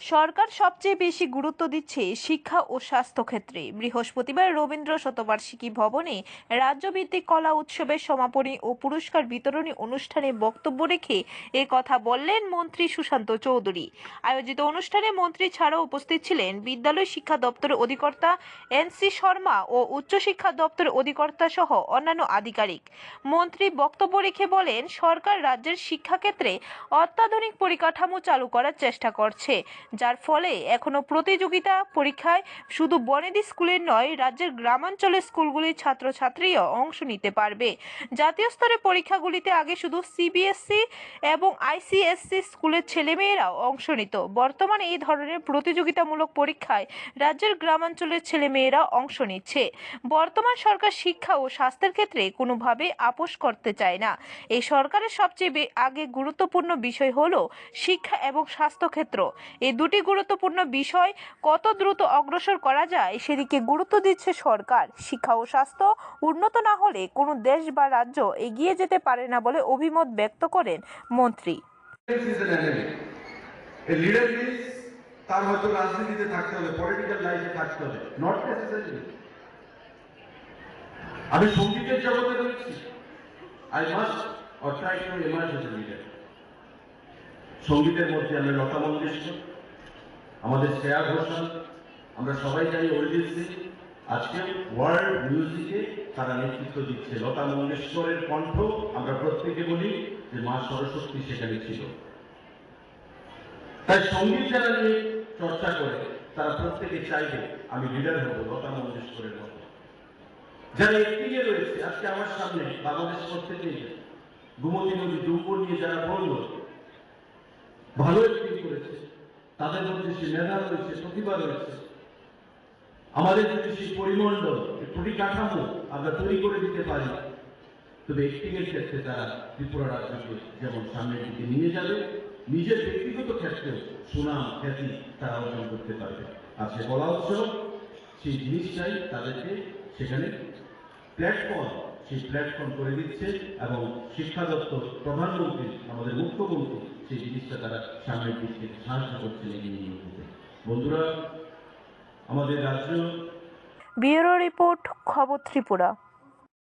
সরকার সবচেয়ে বেশি গুরুত্ব দিচ্ছে শিক্ষা ও স্বাস্থ্য ক্ষেত্রে বৃহস্পতিবার রবীন্দ্র শতবার্ষিকী ভবনে রাজ্যভিত্তিক কলা উৎসবের সমাপনী ও পুরস্কার বিতরণী অনুষ্ঠানে বক্তব্য রেখে এ কথা বললেন মন্ত্রী সুশান্ত চৌধুরী। আয়োজিত অনুষ্ঠানে মন্ত্রী ছাড়াও উপস্থিত ছিলেন বিদ্যালয় শিক্ষা দপ্তরের অধিকর্তা এনসি শর্মা ও উচ্চশিক্ষা দপ্তরের অধিকর্তা সহ অন্যান্য আধিকারিক। মন্ত্রী বক্তব্য রেখে বলেন, সরকার রাজ্যের শিক্ষাক্ষেত্রে অত্যাধুনিক পরিকাঠামো চালু করার চেষ্টা করছে। যার ফলে এখনও প্রতিযোগিতা পরীক্ষায় শুধু বনেদি স্কুলের নয়, রাজ্যের গ্রামাঞ্চলের স্কুলগুলির ছাত্রছাত্রীও অংশ নিতে পারবে। জাতীয় স্তরে পরীক্ষাগুলিতে আগে শুধু সিবিএসসি এবং আইসিএসসি স্কুলের ছেলেমেয়েরাও অংশ নিত। বর্তমানে এই ধরনের প্রতিযোগিতামূলক পরীক্ষায় রাজ্যের গ্রামাঞ্চলের ছেলেমেয়েরা অংশ নিচ্ছে। বর্তমান সরকার শিক্ষা ও স্বাস্থ্যের ক্ষেত্রে কোনোভাবে আপোষ করতে চায় না। এই সরকারের সবচেয়ে আগে গুরুত্বপূর্ণ বিষয় হলো শিক্ষা এবং স্বাস্থ্য ক্ষেত্র এই দুটি গুরুত্বপূর্ণ বিষয়, কত দ্রুত অগ্রসর করা যায় সেদিকে গুরুত্ব দিচ্ছে সরকার। শিক্ষা ও স্বাস্থ্য উন্নত না হলে কোনো দেশ বা রাজ্য এগিয়ে যেতে পারে না বলে অভিমত ব্যক্ত করেন মন্ত্রী। তার হয়তো রাজনীতিতে থাকতে হবে পলিটিক্যাল লাইফে থাকতে হবে নট নেসেসারি আমি সঙ্গীতের জগতে রয়েছি। I must or try to emerge as leader সঙ্গীতের মধ্যে আমরা লতা মঙ্গেশকর আমাদের শ্রেয়া ঘোষাল আমরা সবাই জানি অরিজিৎ সিং। আজকে ওয়ার্ল্ড মিউজিকে তারা নেতৃত্ব দিচ্ছে। লতা মঙ্গেশকরের কণ্ঠ আমরা প্রত্যেকে বলি যে মা সরস্বতী সেখানে ছিল। তাই সংগীত যারা নিয়ে চর্চা করে, তারা প্রত্যেকে চাইবে আমি লিডার হব লতা মঙ্গেশকরের মতো। যারা একদিকে রয়েছে, আজকে আমার সামনে বাংলাদেশ প্রত্যেকেই গুমতি নদী ডুম্ব নিয়ে যারা বলল, ভালো একটি করেছে। তাদের মধ্যে সে মেধা রয়েছে, প্রতিভা রয়েছে, আমাদের যদি সেই পরিমণ্ডল পরিকাঠামো, আমরা তৈরি করে দিতে পারি। তবে একটিংয়ের ক্ষেত্রে তারা ত্রিপুরা রাজ্যকে যেমন সামনের দিকে নিয়ে যাবে, নিজের ব্যক্তিগত ক্ষেত্রেও সুনাম, খ্যাতি তারা অর্জন করতে পারবে। আর সে বলা হচ্ছে সেই জিনিসটাই তাদেরকে সেখানে প্ল্যাটফর্ম সেই প্ল্যাটফর্ম করে দিচ্ছে এবং শিক্ষা দপ্তর প্রধানমন্ত্রী আমাদের মুখ্যমন্ত্রী সেই জিনিসটা তারা সামনের দিক থেকে সাহায্য করছেন বন্ধুরা, আমাদের রাজ্য ব্যুরো রিপোর্ট খবর ত্রিপুরা।